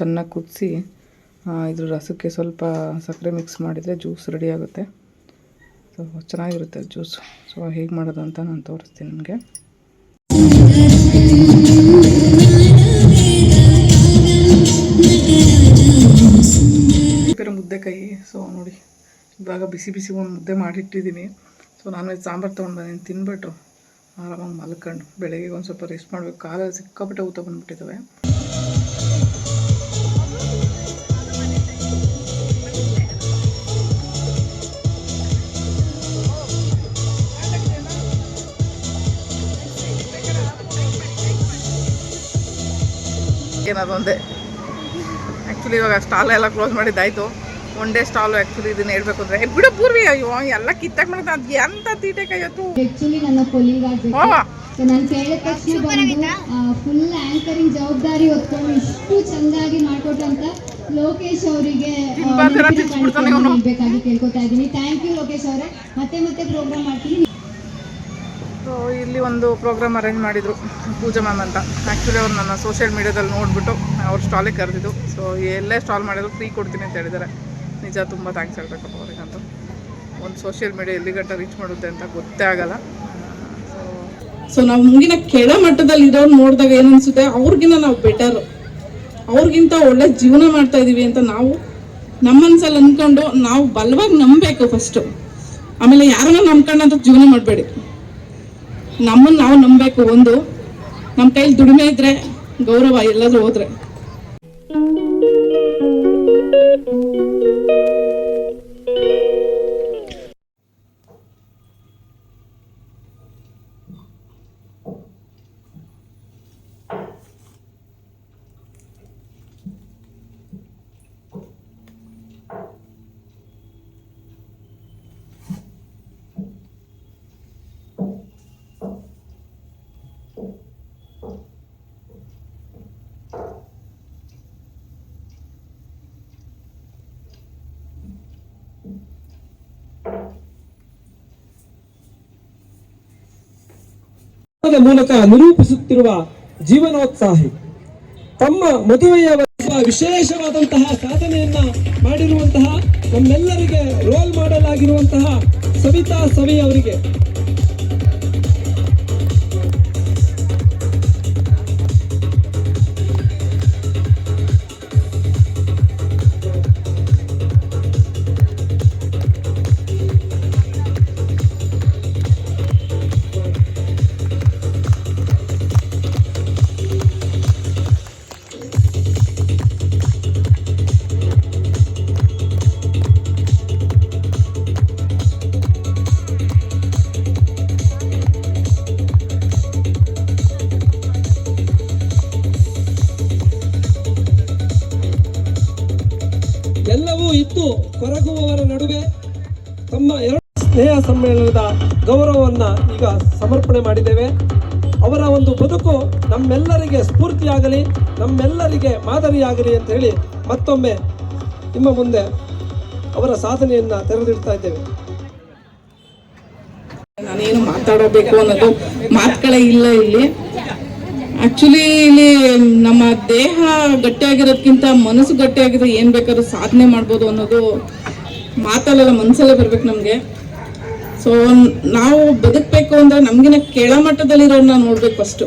ಚೆನ್ನಾಗಿ ಕುದಿಸಿ ಇದ್ರ ರಸಕ್ಕೆ ಸ್ವಲ್ಪ ಸಕ್ಕರೆ ಮಿಕ್ಸ್ ಮಾಡಿದರೆ ಜ್ಯೂಸ್ ರೆಡಿ ಆಗುತ್ತೆ. ಸೊ ಚೆನ್ನಾಗಿರುತ್ತೆ ಜ್ಯೂಸ್ ಸೊ ಹೇಗೆ ಮಾಡೋದು ಅಂತ ನಾನು ತೋರಿಸ್ತೀನಿ ನಿಮಗೆ. ಮುದ್ದೆಕಾಯಿ ಸೊ ನೋಡಿ. ಇವಾಗ ಬಿಸಿ ಬಿಸಿ ಒಂದು ಮುದ್ದೆ ಮಾಡಿಟ್ಟಿದ್ದೀನಿ ಸೊ ನಾನು ವೆಜ್ ಸಾಂಬಾರು ತೊಗೊಂಡು ಬಂದೀನಿ, ತಿನ್ಬಿಟ್ಟು ಆರಾಮಾಗಿ ಮಲ್ಕೊಂಡು ಬೆಳಗ್ಗೆ ಒಂದು ಸ್ವಲ್ಪ ರೆಸ್ಟ್ ಮಾಡಬೇಕು. ಕಾಲಲ್ಲಿ ಸಿಕ್ಕಾಪಟ್ಟೆ ಊತ ಬಂದುಬಿಟ್ಟಿದ್ದಾವೆ. ಏನದೊಂದೇ ಆ್ಯಕ್ಚುಲಿ ಇವಾಗ ಸ್ಟಾಲ್ ಎಲ್ಲ ಕ್ಲೋಸ್ ಮಾಡಿದ್ದಾಯ್ತು. ಒನ್ ಡೇ ಸ್ಟಾಲು ಆ್ಯಕ್ಚುಲಿ ಇದನ್ನ ಹೇಳ್ಬೇಕು ಅಂದ್ರೆ. ಬಿಡು ಪೂರ್ವಿ ಅಯ್ಯೋ ಎಲ್ಲ ಕಿತ್ತಾಕ್ ಮಾಡಿದ. ಅದು ಎಂತ ತೀಟೆ ಕೈಯತ್ತು ಆಕ್ಚುಲಿ ನನ್ನ ಕೊಲೀಗ್ ನಾನು ಕೇಳಿದ ತಕ್ಷಣ ಬಂದು ಫುಲ್ ಆಂಕರಿಂಗ್ ಜವಾಬ್ದಾರಿ ಹೊತ್ಕೊಂಡು ಇಷ್ಟು ಚಂದಾಗಿ ಮಾಡ್ಕೊಟ್ಟಂತ ಲೋಕೇಶ್ ಅವರಿಗೆ ಬೇಕಾಗಿ ಕೇಳ್ಕೊತಾ ಇದ್ದೀನಿ. ಥ್ಯಾಂಕ್ ಯು ಲೋಕೇಶ್ ಅವರೇ. ಮತ್ತೆ ಮತ್ತೆ ಪ್ರೋಗ್ರಾಮ್ ಮಾಡ್ತೀನಿ. ಸೊ ಇಲ್ಲಿ ಒಂದು ಪ್ರೋಗ್ರಾಮ್ ಅರೇಂಜ್ ಮಾಡಿದರು ಪೂಜಾ ಮ್ಯಾಮ್ ಅಂತ. ಆ್ಯಕ್ಚುಲಿ ಅವ್ರು ನನ್ನ ಸೋಷಿಯಲ್ ಮೀಡ್ಯಾದಲ್ಲಿ ನೋಡಿಬಿಟ್ಟು ಅವ್ರ ಸ್ಟಾಲಿಗೆ ಕರೆದಿದ್ದು. ಸೊ ಎಲ್ಲೇ ಸ್ಟಾಲ್ ಮಾಡಿದ್ರು ಫ್ರೀ ಕೊಡ್ತೀನಿ ಅಂತ ಹೇಳಿದ್ದಾರೆ. ನಿಜ ತುಂಬ ಥ್ಯಾಂಕ್ಸ್ ಹೇಳ್ಬೇಕಪ್ಪ ಅವ್ರಿಗಂತೂ ಒಂದು ಸೋಷಿಯಲ್ ಮೀಡಿಯಾ ಎಲ್ಲಿ ಗಂಟ ರೀಚ್ ಮಾಡುತ್ತೆ ಅಂತ ಗೊತ್ತೇ ಆಗಲ್ಲ. ಸೊ ನಾವು ಮುಂಗಿನ ಕೆಳ ಮಟ್ಟದಲ್ಲಿ ಇರೋರು ನೋಡಿದಾಗ ಏನು ಅನಿಸುತ್ತೆ? ಅವ್ರಿಗಿಂತ ನಾವು ಬೆಟರ್ ಅವ್ರಿಗಿಂತ ಒಳ್ಳೆ ಜೀವನ ಮಾಡ್ತಾ ಇದೀವಿ ಅಂತ ನಾವು ನಮ್ಮ ಮನಸ್ಸಲ್ಲಿ ಅಂದ್ಕೊಂಡು ನಾವು ಬಲವಾಗಿ ನಂಬಬೇಕು ಫಸ್ಟು ಆಮೇಲೆ ಯಾರನ್ನ ನಂಬ್ಕೊಂಡಂತ ಜೀವನ ಮಾಡಬೇಡಿ. ನಮ್ಮನ್ನು ನಾವು ನಂಬಬೇಕು ಒಂದು. ನಮ್ಮ ಕೈಲಿ ದುಡಿಮೆ ಇದ್ರೆ ಗೌರವ ಎಲ್ಲಾದ್ರೂ ಹೋದ್ರೆ. ಮೂಲಕ ನಿರೂಪಿಸುತ್ತಿರುವ ಜೀವನೋತ್ಸಾಹಿ, ತಮ್ಮ ಮದುವೆಯ ವಿಶೇಷವಾದಂತಹ ಸಾಧನೆಯನ್ನ ಮಾಡಿರುವಂತಹ ನಮ್ಮೆಲ್ಲರಿಗೆ ರೋಲ್ ಮಾಡಲ್ ಆಗಿರುವಂತಹ ಸವಿತಾ ಸವಿ ಅವರಿಗೆ. ಮಾಡಿದ್ದೇವೆ. ಅವರ ಒಂದು ಬದುಕು ನಮ್ಮೆಲ್ಲರಿಗೆ ಸ್ಫೂರ್ತಿಯಾಗಲಿ, ನಮ್ಮೆಲ್ಲರಿಗೆ ಮಾದರಿಯಾಗಲಿ ಅಂತ ಹೇಳಿ ಮತ್ತೊಮ್ಮೆ ನಿಮ್ಮ ಮುಂದೆ ಅವರ ಸಾಧನೆಯನ್ನು ತೆರೆದಿಡ್ತಾ ಇದ್ದೇವೆ. ನಾನೇನು ಮಾತಾಡಬೇಕು ಅನ್ನೋದು ಮಾತುಗಳೇ ಇಲ್ಲ ಇಲ್ಲಿ. ಆಕ್ಚುಲಿ ಇಲ್ಲಿ ನಮ್ಮ ದೇಹ ಗಟ್ಟಿಯಾಗಿರೋದ್ಕಿಂತ ಮನಸ್ಸು ಗಟ್ಟಿಯಾಗಿದ್ರೆ ಏನ್ ಬೇಕಾದ್ರೂ ಸಾಧನೆ ಮಾಡ್ಬೋದು ಅನ್ನೋದು ಮಾತಲ್ಲೆಲ್ಲ ಮನಸ್ಸಲ್ಲೇ ಬರ್ಬೇಕು ನಮ್ಗೆ. ಸೊ ನಾವು ಬದುಕಬೇಕು ಅಂದ್ರೆ ನಮ್ಗಿನ ಕೆಳಮಟ್ಟದಲ್ಲಿರೋನ್ನ ನೋಡ್ಬೇಕು ಫಸ್ಟ್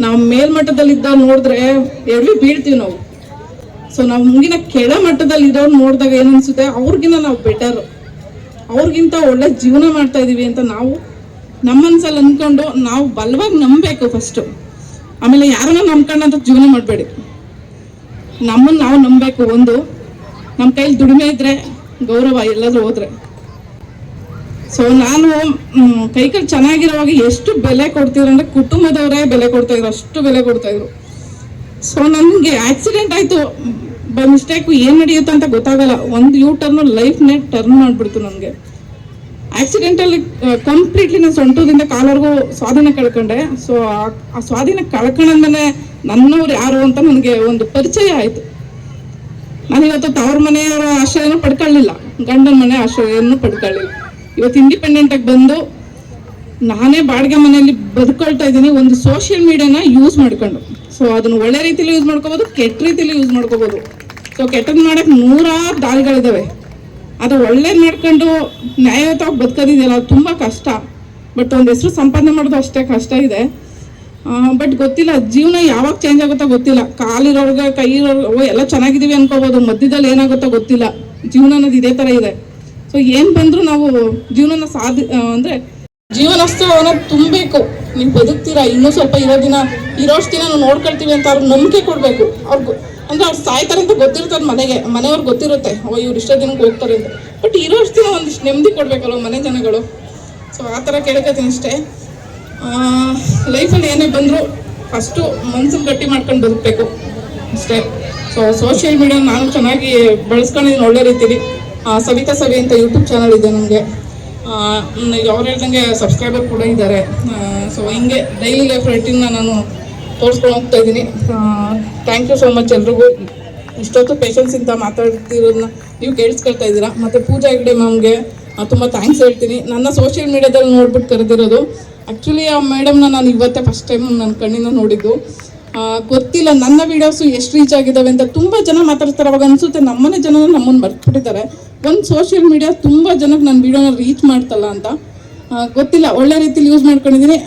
ನಾವು ಮೇಲ್ಮಟ್ಟದಲ್ಲಿದ್ದ ನೋಡಿದ್ರೆ ಎಲ್ಲಿ ಬೀಳ್ತೀವಿ ನಾವು. ಸೊ ನಾವು ಮುಂಗಿನ ಕೆಳಮಟ್ಟದಲ್ಲಿ ಇರೋರು ನೋಡಿದಾಗ ಏನು ಅನ್ಸುತ್ತೆ? ಅವ್ರಿಗಿನ್ನ ನಾವು ಬೆಟರ್ ಅವ್ರಿಗಿಂತ ಒಳ್ಳೆ ಜೀವನ ಮಾಡ್ತಾ ಇದೀವಿ ಅಂತ ನಾವು ನಮ್ಮ ಮನ್ಸಲ್ಲಿ ಅಂದ್ಕೊಂಡು ನಾವು ಬಲವಾಗಿ ನಂಬಬೇಕು ಫಸ್ಟು ಆಮೇಲೆ ಯಾರನ್ನ ನಂಬ್ಕೊಂಡಂತ ಜೀವನ ಮಾಡಬೇಡಿ. ನಮ್ಮನ್ನು ನಾವು ನಂಬಬೇಕು ಒಂದು. ನಮ್ಮ ಕೈಲಿ ದುಡಿಮೆ ಇದ್ರೆ ಗೌರವ ಎಲ್ಲಾದ್ರೂ ಹೋದ್ರೆ. ಸೊ ನಾನು ಕೈಕಲ್ಲಿ ಚೆನ್ನಾಗಿರೋವಾಗ ಎಷ್ಟು ಬೆಲೆ ಕೊಡ್ತಿದ್ರು ಅಂದ್ರೆ ಕುಟುಂಬದವರೇ ಬೆಲೆ ಕೊಡ್ತಾ ಇದ್ರು, ಅಷ್ಟು ಬೆಲೆ ಕೊಡ್ತಾ ಇದ್ರು. ಸೊ ನನಗೆ ಆಕ್ಸಿಡೆಂಟ್ ಆಯ್ತು. ಬೈ ಮಿಸ್ಟೇಕ್ ಏನ್ ನಡೆಯುತ್ತೆ ಅಂತ ಗೊತ್ತಾಗಲ್ಲ. ಒಂದು ಯೂ ಟರ್ನ್ ಲೈಫ್ನೇ ಟರ್ನ್ ಮಾಡಿಬಿಡ್ತು ನನಗೆ. ಆಕ್ಸಿಡೆಂಟಲ್ಲಿ ಕಂಪ್ಲೀಟ್ಲಿ ನಾನು ಸೊಂಟದಿಂದ ಕಾಲವರೆಗೂ ಸ್ವಾಧೀನ ಕಳ್ಕೊಂಡೆ. ಸೊ ಆ ಸ್ವಾಧೀನ ಕಳ್ಕೊಂಡ್ಮೇಲೆ ನನ್ನವ್ರು ಯಾರು ಅಂತ ನನಗೆ ಒಂದು ಪರಿಚಯ ಆಯಿತು. ನಾನು ಇವತ್ತು ತವ್ರ ಮನೆಯವರ ಆಶ್ರಯನೂ ಪಡ್ಕೊಳ್ಳಿಲ್ಲ. ಗಂಡನ ಮನೆ ಆಶ್ರಯನೂ ಪಡ್ಕೊಳ್ಳಿಲ್ಲ. ಇವತ್ತು ಇಂಡಿಪೆಂಡೆಂಟ್ ಆಗಿ ಬಂದು ನಾನೇ ಬಾಡಿಗೆ ಮನೆಯಲ್ಲಿ ಬದುಕೊಳ್ತಾ ಇದ್ದೀನಿ. ಒಂದು ಸೋಷಿಯಲ್ ಮೀಡಿಯಾನ ಯೂಸ್ ಮಾಡ್ಕೊಂಡು. ಸೊ ಅದನ್ನ ಒಳ್ಳೆ ರೀತಿಲಿ ಯೂಸ್ ಮಾಡ್ಕೋಬೋದು, ಕೆಟ್ಟ ರೀತಿಲಿ ಯೂಸ್ ಮಾಡ್ಕೋಬೋದು. ಸೊ ಕೆಟ್ಟದ್ದು ಮಾಡಕ್ ನೂರಾರು ದಾರಿಗಳಿದ್ದಾವೆ ಅದು ಒಳ್ಳೇದ್ ಮಾಡ್ಕೊಂಡು ನ್ಯಾಯಯುತವಾಗಿ ಬದುಕೋದಿದೆಯಲ್ಲ, ಅದು ತುಂಬಾ ಕಷ್ಟ. ಬಟ್ ಒಂದು ಹೆಸರು ಸಂಪಾದನೆ ಮಾಡೋದು ಅಷ್ಟೇ ಕಷ್ಟ ಇದೆ. ಬಟ್ ಗೊತ್ತಿಲ್ಲ, ಜೀವನ ಯಾವಾಗ ಚೇಂಜ್ ಆಗುತ್ತೋ ಗೊತ್ತಿಲ್ಲ. ಕಾಲಿರೋರ್ಗೆ ಕೈ ಇರೋರ್ಗೆ ಎಲ್ಲ ಚೆನ್ನಾಗಿದ್ದೀವಿ ಅನ್ಕೋಬೋದು. ಮಧ್ಯದಲ್ಲಿ ಏನಾಗುತ್ತೋ ಗೊತ್ತಿಲ್ಲ. ಜೀವನ ಅನ್ನೋದು ಇದೇ ತರ ಇದೆ. ಸೊ ಏನ್ ಬಂದ್ರು ನಾವು ಜೀವನನ ಸಾಧಿ ಅಂದರೆ ಜೀವನಸ್ತು ತುಂಬಬೇಕು. ನೀವು ಬದುಕ್ತೀರಾ, ಇನ್ನೂ ಸ್ವಲ್ಪ ಇರೋ ದಿನ ಇರೋಷ್ಟು ದಿನ ನಾವು ನೋಡ್ಕೊಳ್ತೀವಿ ಅಂತ ಅವ್ರಿಗೆ ನಂಬಿಕೆ ಕೊಡ್ಬೇಕು. ಅವ್ರಿಗೆ ಅಂದ್ರೆ ಅವ್ರು ಸಾಯ್ತಾರೆ ಅಂತ ಗೊತ್ತಿರ್ತದೆ ಮನೆಗೆ ಮನೆಯವ್ರಿಗೆ ಗೊತ್ತಿರುತ್ತೆ ಓ ಇವ್ರು ಇಷ್ಟೋ ದಿನಕ್ಕೆ ಹೋಗ್ತಾರೆ ಅಂತ. ಬಟ್ ಇರೋಷ್ಟು ದಿನ ಒಂದಿಷ್ಟು ನೆಮ್ಮದಿ ಕೊಡ್ಬೇಕಲ್ವ ಮನೆ ಜನಗಳು? ಸೊ ಆ ಥರ ಕೇಳ್ಕೊತೀನಿ ಅಷ್ಟೇ. ಲೈಫಲ್ಲಿ ಏನೇ ಬಂದರೂ ಫಸ್ಟು ಮನ್ಸನ್ನು ಗಟ್ಟಿ ಮಾಡ್ಕೊಂಡು ಬದುಕಬೇಕು. ಅಷ್ಟೇ. ಸೊ ಸೋಷಿಯಲ್ ಮೀಡಿಯಾ ನಾನು ಚೆನ್ನಾಗಿ ಬಳಸ್ಕೊಂಡಿದ್ದೀನಿ ಒಳ್ಳೆ ರೀತಿಲಿ. ಸವಿತಾ ಸವಿ ಅಂತ ಯೂಟ್ಯೂಬ್ ಚಾನಲ್ ಇದೆ ನನಗೆ ಅವ್ರು ಹೇಳ್ದಂಗೆ ಸಬ್ಸ್ಕ್ರೈಬರ್ ಕೂಡ ಇದ್ದಾರೆ ಸೊ ಹಿಂಗೆ ಡೈಲಿ ಲೈಫ್ ರೇಟಿಂಗ್ನ ನಾನು ತೋರಿಸ್ಕೊಂಡು ಹೋಗ್ತಾ ಇದ್ದೀನಿ. ಥ್ಯಾಂಕ್ ಯು ಸೋ ಮಚ್ ಎಲ್ರಿಗೂ. ಇಷ್ಟೊತ್ತು ಪೇಷನ್ಸ್ ಇಂತ ಮಾತಾಡ್ತಿರೋದನ್ನ ನೀವು ಕೇಳಿಸ್ಕೊಳ್ತಾ ಇದ್ದೀರಾ? ಮತ್ತು ಪೂಜಾ ಹೆಗ್ಡೆ ಮ್ಯಾಮ್ಗೆ ತುಂಬ ಥ್ಯಾಂಕ್ಸ್ ಹೇಳ್ತೀನಿ. ನನ್ನ ಸೋಷಿಯಲ್ ಮೀಡಿಯಾದಲ್ಲಿ ನೋಡ್ಬಿಟ್ಟು ಕರೆದಿರೋದು ಆ್ಯಕ್ಚುಲಿ ಆ ಮೇಡಮ್ನ ನಾನು ಇವತ್ತೇ ಫಸ್ಟ್ ಟೈಮ್ ನನ್ನ ಕಣ್ಣಿಂದ ನೋಡಿದ್ದು. ಗೊತ್ತಿಲ್ಲ, ನನ್ನ ವಿಡಿಯೋಸು ಎಷ್ಟು ರೀಚ್ ಆಗಿದ್ದಾವೆ ಅಂತ ತುಂಬ ಜನ ಮಾತಾಡ್ತಾರೆ, ಅವಾಗ ಅನ್ಸುತ್ತೆ ನಮ್ಮನೆ ಜನ ನಮ್ಮನ್ನು ಮರ್ತ್ಬಿಟ್ಟಿದ್ದಾರೆ. ಒಂದು ಸೋಷಿಯಲ್ ಮೀಡಿಯಾ ತುಂಬ ಜನಕ್ಕೆ ನನ್ನ ವಿಡಿಯೋನ ರೀಚ್ ಮಾಡ್ತಲ್ಲ ಅಂತ. ಗೊತ್ತಿಲ್ಲ, ಒಳ್ಳೆ ರೀತಿಲಿ ಯೂಸ್ ಮಾಡ್ಕೊಂಡಿದ್ದೀನಿ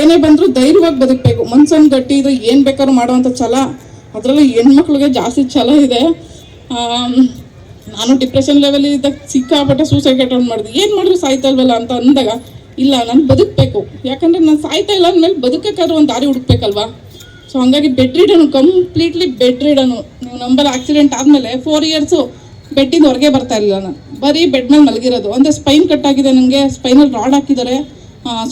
ಏನೇ ಬಂದರೂ ಧೈರ್ಯವಾಗಿ ಬದುಕಬೇಕು. ಮನ್ಸನ್ನು ಗಟ್ಟಿ ಇದ್ರೆ ಏನು ಬೇಕಾದ್ರೂ ಮಾಡುವಂಥ ಛಲ. ಅದರಲ್ಲೂ ಹೆಣ್ಮಕ್ಳಿಗೆ ಜಾಸ್ತಿ ಛಲ ಇದೆ. ನಾನು ಡಿಪ್ರೆಷನ್ ಲೆವೆಲ್ ಇದ್ದಾಗ ಸಿಕ್ಕಾಪಟ್ಟೆ ಸೂಸೈಡ್ ಅಟೆಂಡ್ ಮಾಡಿದೆ. ಏನು ಮಾಡಿದ್ರು ಸಾಯ್ತಲ್ವಲ್ಲ ಅಂತ ಅಂದಾಗ, ಇಲ್ಲ, ನಾನು ಬದುಕಬೇಕು. ಯಾಕಂದ್ರೆ ನಾನು ಸಾಯ್ತಾ ಇಲ್ಲ ಅಂದಮೇಲೆ ಬದುಕಕ್ಕಾದ್ರೂ ಒಂದು ದಾರಿ ಹುಡುಕ್ಬೇಕಲ್ವಾ? ಸೊ ಹಂಗಾಗಿ ಬೆಡ್ ಕಂಪ್ಲೀಟ್ಲಿ ಬೆಡ್ ರೀಡನು ನೀವು ನಂಬರ್ ಆಕ್ಸಿಡೆಂಟ್ ಆದಮೇಲೆ ಫೋರ್ ಇಯರ್ಸು ಬೆಡ್ಡಿಂದ ಹೊರಗೆ ಬರ್ತಾ ಇರಲಿಲ್ಲ ನಾನು. ಬರೀ ಬೆಡ್ ಮೇಲೆ ಮಲಗಿರೋದು. ಅಂದರೆ ಸ್ಪೈನ್ ಕಟ್ ಆಗಿದೆ ನನಗೆ ಸ್ಪೈನಲ್ಲಿ ರಾಡ್ ಹಾಕಿದ್ದಾರೆ.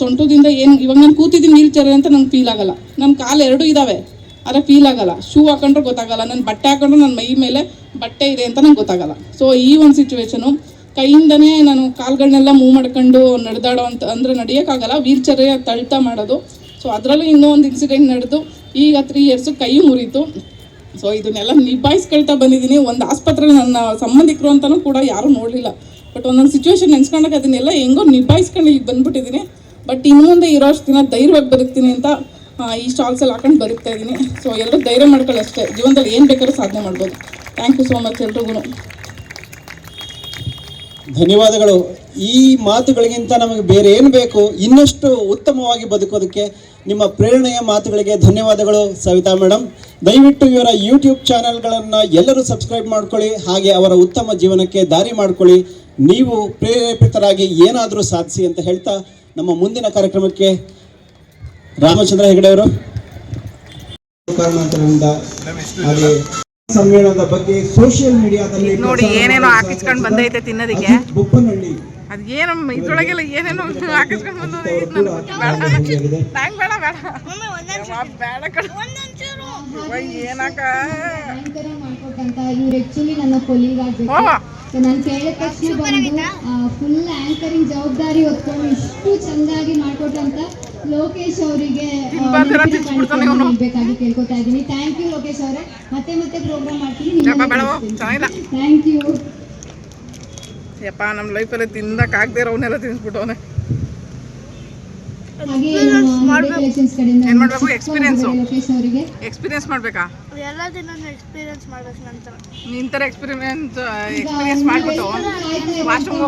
ಸೊಂಟದಿಂದ ಏನು, ಇವಾಗ ನಾನು ಕೂತಿದ್ದೀನಿ ವೀಲ್ ಚೇರ್ ಅಂತ ನಂಗೆ ಫೀಲ್ ಆಗಲ್ಲ. ನನ್ನ ಕಾಲು ಎರಡೂ ಇದ್ದಾವೆ ಆದರೆ ಫೀಲ್ ಆಗಲ್ಲ. ಶೂ ಹಾಕೊಂಡ್ರೆ ಗೊತ್ತಾಗಲ್ಲ. ನನ್ನ ಬಟ್ಟೆ ಹಾಕೊಂಡ್ರೆ ನನ್ನ ಮೈ ಮೇಲೆ ಬಟ್ಟೆ ಇದೆ ಅಂತ ನಂಗೆ ಗೊತ್ತಾಗಲ್ಲ. ಸೊ ಈ ಒಂದು ಸಿಚುವೇಶನು ಕೈಯಿಂದನೇ ನಾನು ಕಾಲುಗಳನ್ನೆಲ್ಲ ಮೂವ್ ಮಾಡ್ಕೊಂಡು ನಡೆದಾಡೋ ಅಂತ, ಅಂದರೆ ನಡೆಯೋಕ್ಕಾಗಲ್ಲ. ವೀಲ್ ಚೇರ್ ತಳ್ತಾ ಮಾಡೋದು. ಸೊ ಅದರಲ್ಲೂ ಇನ್ನೂ ಒಂದು ಇನ್ಸಿಡೆಂಟ್ ನಡೆದು ಈಗ ತ್ರೀ ಇಯರ್ಸು ಕೈ ಮುರಿತು. ಸೊ ಇದನ್ನೆಲ್ಲ ನಿಭಾಯಿಸ್ಕೊಳ್ತಾ ಬಂದಿದ್ದೀನಿ. ಒಂದು ಆಸ್ಪತ್ರೆ ನನ್ನ ಸಂಬಂಧಿಕರು ಅಂತಲೂ ಕೂಡ ಯಾರೂ ನೋಡಲಿಲ್ಲ. ಬಟ್ ಒಂದೊಂದು ಸಿಚುವೇಶನ್ ನೆನ್ಸ್ಕೊಂಡಾಗ ಅದನ್ನೆಲ್ಲ ಹೆಂಗೋ ನಿಭಾಯಿಸ್ಕೊಂಡು ಈಗ ಬಂದ್ಬಿಟ್ಟಿದ್ದೀನಿ. ಬಟ್ ಇನ್ನು ಮುಂದೆ ಇರೋಷ್ಟು ದಿನ ಧೈರ್ಯವಾಗಿ ಬದುಕ್ತೀನಿ ಅಂತ ಈ ಸ್ಟಾಲ್ಸಲ್ಲಿ ಹಾಕೊಂಡು ಬರುತ್ತಾ ಇದ್ದೀನಿ. ಸೊ ಎಲ್ಲರೂ ಧೈರ್ಯ ಮಾಡ್ಕೊಳ್ಳಿ ಅಷ್ಟೇ. ಜೀವನದಲ್ಲಿ ಏನು ಬೇಕಾದ್ರೂ ಸಾಧನೆ ಮಾಡ್ಬೋದು. ಥ್ಯಾಂಕ್ ಯು ಸೋ ಮಚ್ ಎಲ್ರಿಗೂ ಧನ್ಯವಾದಗಳು. ಈ ಮಾತುಗಳಿಗಿಂತ ನಮಗೆ ಬೇರೆ ಏನು ಬೇಕು? ಇನ್ನಷ್ಟು ಉತ್ತಮವಾಗಿ ಬದುಕೋದಕ್ಕೆ ನಿಮ್ಮ ಪ್ರೇರಣೆಯ ಮಾತುಗಳಿಗೆ ಧನ್ಯವಾದಗಳು ಸವಿತಾ ಮೇಡಮ್ ದಯವಿಟ್ಟು ಇವರ ಯೂಟ್ಯೂಬ್ ಚಾನೆಲ್ಗಳನ್ನು ಎಲ್ಲರೂ ಸಬ್ಸ್ಕ್ರೈಬ್ ಮಾಡ್ಕೊಳ್ಳಿ ಹಾಗೆ ಅವರ ಉತ್ತಮ ಜೀವನಕ್ಕೆ ದಾರಿ ಮಾಡ್ಕೊಳ್ಳಿ. ನೀವು ಪ್ರೇರೇಪಿತರಾಗಿ ಏನಾದರೂ ಸಾಧಿಸಿ ಅಂತ ಹೇಳ್ತಾ ನಮ್ಮ ಮುಂದಿನ ಕಾರ್ಯಕ್ರಮಕ್ಕೆ ರಾಮಚಂದ್ರ ಹೆಗಡೆ ಅವರು. ಸಮ್ಮೇಳನದ ಬಗ್ಗೆ ಸೋಷಿಯಲ್ ಮೀಡಿಯಾದಲ್ಲಿ ನೋಡಿ ಏನೇನೋ ಹಾಕಿಸ್ಕೊಂಡು ಬಂದೈತೆ ತಿನ್ನೋದಕ್ಕೆ. ಬೊಪ್ಪನಹಳ್ಳಿ. ಅದು ಏನಮ್ಮ ಇದ್ರೊಳಗೆಲ್ಲ ಏನೇನೋ ಹಾಕಿಸ್ಕೊಂಡು ಬಂದು ನಂಗೆ ಬೇಡ ಬೇಡ. ಬೇಡ ಯವ್ವ, ಏನಕ್ಕ ಇವ್ರು ಆಕ್ಚುಲಿ ನನ್ನ ಕೊಲೀಗ್ ಓ. ನಾನು ಕೇಳಿದ ತಕ್ಷಣ ಬಂದು ಫುಲ್ ಆಂಕರಿಂಗ್ ಜವಾಬ್ದಾರಿ ಹೊತ್ಕೊಂಡು ಇಷ್ಟು ಚಂದಾಗಿ ಮಾಡ್ಕೊಟ್ಟಂತ ಲೋಕೇಶ್ ಅವರಿಗೆ. ಬೇಕಾಗಿ ಕೇಳ್ಕೊತಾ ಇದ್ದೀನಿ ಥ್ಯಾಂಕ್ ಯು ಲೋಕೇಶ್ ಅವರೇ. ಮತ್ತೆ ಮತ್ತೆ ಪ್ರೋಗ್ರಾಮ್ ಮಾಡ್ತೀನಿ ಬೇಡ ಥ್ಯಾಂಕ್ ಯು ಯಪ್ಪ ನಮ್ಮ ಲೈಫಲ್ಲಿ ತಿನ್ನಕ್ ಆಗದೆ ಇರೋವನ್ನೆಲ್ಲ ಕಡೆಯಿಂದ ಏನ್ ಮಾಡ್ಬೇಕು? ಅವರಿಗೆ. ಎಕ್ಸ್ಪೀರಿಯನ್ಸ್ ಮಾಡ್ಬೇಕಾ? ಎಲ್ಲ ದಿನ ಎಕ್ಸ್ಪೀರಿಯನ್ಸ್ ಮಾಡ್ಬೇಕು ನಂತರ. ನಿನ್ ಥರ ಎಕ್ಸ್ಪೀರಿಯನ್ಸ್ ಎಕ್ಸ್ಪೀರಿಯನ್ಸ್ ಮಾಡ್ಬಿಟ್ಟು ವಾಶ್ರೂಮ್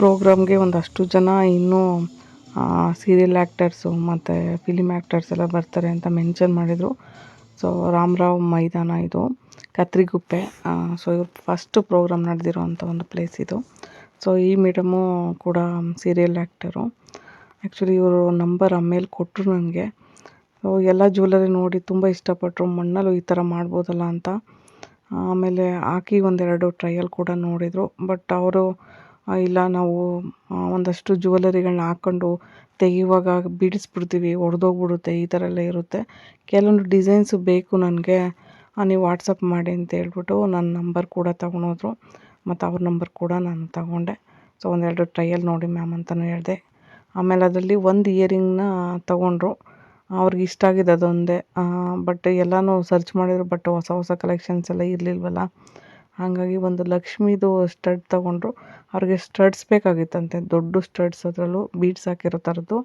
ಪ್ರೋಗ್ರಾಮ್ಗೆ ಒಂದಷ್ಟು ಜನ ಇನ್ನೂ ಸೀರಿಯಲ್ ಆ್ಯಕ್ಟರ್ಸು ಮತ್ತು ಫಿಲಿಮ್ ಆ್ಯಕ್ಟರ್ಸ್ ಎಲ್ಲ ಬರ್ತಾರೆ ಅಂತ ಮೆನ್ಷನ್ ಮಾಡಿದರು. ಸೊ ರಾಮರಾವ್ ಮೈದಾನ ಇದು, ಕತ್ರಿಗುಪ್ಪೆ. ಸೊ ಇವ್ರು ಫಸ್ಟ್ ಪ್ರೋಗ್ರಾಮ್ ನಡೆದಿರೋ ಅಂಥ ಒಂದು ಪ್ಲೇಸ್ ಇದು. ಸೊ ಈ ಮೇಡಮು ಕೂಡ ಸೀರಿಯಲ್ ಆ್ಯಕ್ಟರು ಆ್ಯಕ್ಚುಲಿ ಇವರು ನಂಬರ್ ಆಮೇಲೆ ಕೊಟ್ಟರು ನನಗೆ ಸೊ ಎಲ್ಲ ಜ್ಯುವೆಲರಿ ನೋಡಿ ತುಂಬ ಇಷ್ಟಪಟ್ಟರು ಮಣ್ಣಲ್ಲೂ ಈ ಥರ ಮಾಡ್ಬೋದಲ್ಲ ಅಂತ. ಆಮೇಲೆ ಹಾಕಿ ಒಂದೆರಡು ಟ್ರಯಲ್ ಕೂಡ ನೋಡಿದರು. ಬಟ್ ಅವರು ಇಲ್ಲ ನಾವು ಒಂದಷ್ಟು ಜುವೆಲರಿಗಳನ್ನ ಹಾಕ್ಕೊಂಡು ತೆಗೆಯುವಾಗ ಬಿಡಿಸ್ಬಿಡ್ತೀವಿ, ಒಡೆದೋಗ್ಬಿಡುತ್ತೆ, ಈ ಥರ ಎಲ್ಲ ಇರುತ್ತೆ. ಕೆಲವೊಂದು ಡಿಸೈನ್ಸು ಬೇಕು ನನಗೆ ನೀವು ವಾಟ್ಸಪ್ ಮಾಡಿ ಅಂತ ಹೇಳ್ಬಿಟ್ಟು ನನ್ನ ನಂಬರ್ ಕೂಡ ತೊಗೊಂಡೋದ್ರು. ಮತ್ತು ಅವ್ರ ನಂಬರ್ ಕೂಡ ನಾನು ತಗೊಂಡೆ. ಸೊ ಒಂದೆರಡು ಟ್ರಯಲ್ ನೋಡಿ ಮ್ಯಾಮ್ ಅಂತಲೂ ಹೇಳಿದೆ. ಆಮೇಲೆ ಅದರಲ್ಲಿ ಒಂದು ಇಯರಿಂಗ್ನ ತಗೊಂಡ್ರು. ಅವ್ರಿಗೆ ಇಷ್ಟ ಆಗಿದೆ ಅದೊಂದೇ. ಬಟ್ ಎಲ್ಲನೂ ಸರ್ಚ್ ಮಾಡಿದ್ರು ಬಟ್ ಹೊಸ ಹೊಸ ಕಲೆಕ್ಷನ್ಸ್ ಎಲ್ಲ ಇರಲಿಲ್ವಲ್ಲ. ಹಾಗಾಗಿ ಒಂದು ಲಕ್ಷ್ಮೀದು ಸ್ಟಡ್ ತಗೊಂಡ್ರು ಅವ್ರಿಗೆ ಸ್ಟಡ್ಸ್ ಬೇಕಾಗಿತ್ತಂತೆ. ದೊಡ್ಡ ಸ್ಟಡ್ಸ್ ಅದರಲ್ಲೂ ಬೀಡ್ಸ್ ಹಾಕಿರೋ ಥರದ್ದು